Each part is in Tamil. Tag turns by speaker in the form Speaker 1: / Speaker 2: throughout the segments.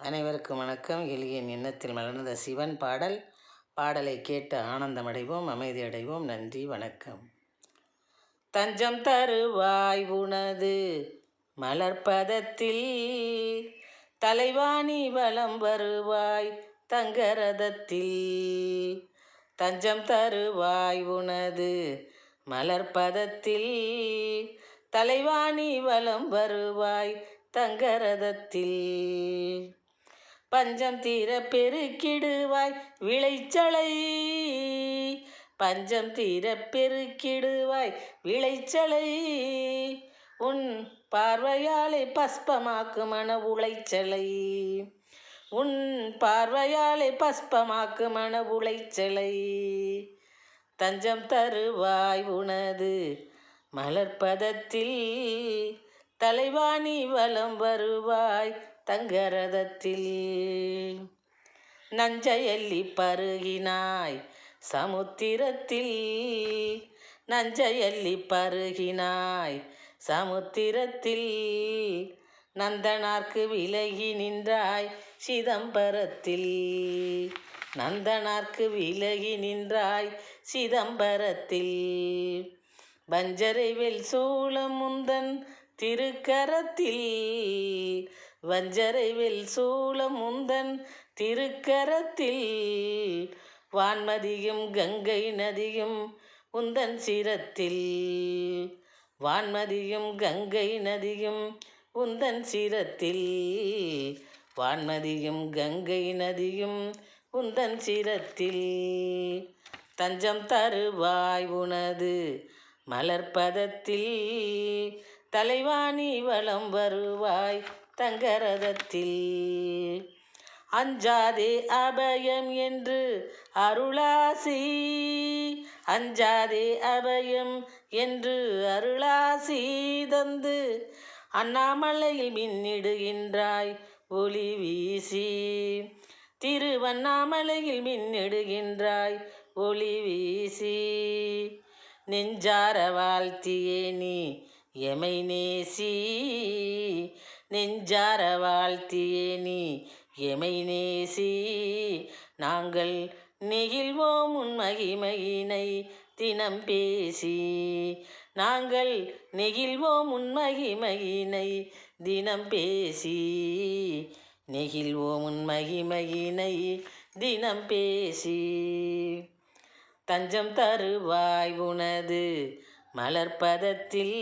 Speaker 1: அனைவருக்கும் வணக்கம். எளியன் எண்ணத்தில் மலர்ந்த சிவன் பாடல். பாடலை கேட்டு ஆனந்தமடைவோம் அமைதியடைவோம். நன்றி வணக்கம். தஞ்சம் தருவாய் உனது மலர்பதத்தில் தலைவாணி வலம் வருவாய் தங்கரதத்தில். தஞ்சம் தருவாய் உனது மலர்பதத்தில் தலைவாணி வலம் வருவாய் தங்கரதத்தில். பஞ்சம் தீர பெருக்கிடுவாய் விளைச்சலை. பஞ்சம் தீர பெருக்கிடுவாய் விளைச்சலை. உன் பார்வையாலே பஸ்பமாக்கு மன உளைச்சலை. உன் பார்வையாலே பஸ்பமாக்கு மன உளைச்சலை. தஞ்சம் தருவாய் உனது மலர்பதத்தில் தலைவாணி வலம் வருவாய் தங்கரதத்தில். நஞ்சையல்லி பருகினாய் சமுத்திரத்தில். நஞ்சையல்லி பருகினாய் சமுத்திரத்தில். நந்தனார்க்கு விலகி நின்றாய் சிதம்பரத்தில். நந்தனார்க்கு விலகி நின்றாய் சிதம்பரத்தில். வஞ்சரை வெல் சூளம் திருக்கரத்தில் வஞ்சரைவில் வெல் முந்தன் திருக்கரத்தில் வான்மதியும் கங்கை நதியும் உந்தன் சிரத்தில். வான்மதியும் கங்கை நதியும் உந்தன் சிரத்தில். வான்மதியும் கங்கை நதியும் உந்தன் சிரத்தில். தஞ்சம் தருவாய் உனது மலர்பதத்தில் தலைவாணி வளம் வருவாய் தங்கரதத்தில். அஞ்சாதே அபயம் என்று அருளாசி. அஞ்சாதே அபயம் என்று அருளாசி தந்து அண்ணாமலையில் மின்னிடுகின்றாய் ஒளி வீசி. திருவண்ணாமலையில் மின்னிடுகின்றாய் ஒளி வீசி. நெஞ்சார வாழ்த்தியே நீ எமை நேசி நெஞ்சார வாழ்த்தியே நீ. எமை நேசி நாங்கள் நெகிழ்வோம் உன் மகிமையினை தினம் பேசி. நாங்கள் நெகிழ்வோம் உன் மகிமையினை தினம் பேசி. நெகிழ்வோம் உன் மகிமையினை தினம் பேசி. தஞ்சம் தருவாய் உனது மலர்பதத்தில்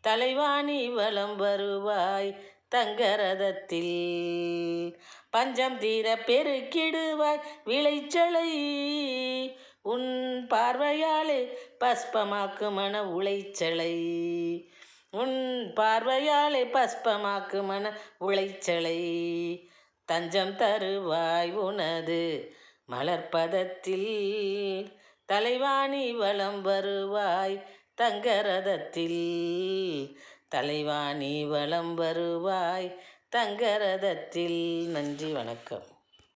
Speaker 1: தலைவாணி வலம் வருவாய் தங்கரதத்தில். பஞ்சம் தீர பெருக்கிடுவாய் விளைச்சலை உன் பார்வையாலே பஸ்பமாக்கு மன உளைச்சலை. உன் பார்வையாலே பஸ்பமாக்கு மன உளைச்சலை. தஞ்சம் தருவாய் உனது மலர்பதத்தில் தலைவாணி வளம் வருவாய் தங்கரதத்தில். தலைவாணி வளம் வருவாய் தங்கரதத்தில். நன்றி வணக்கம்.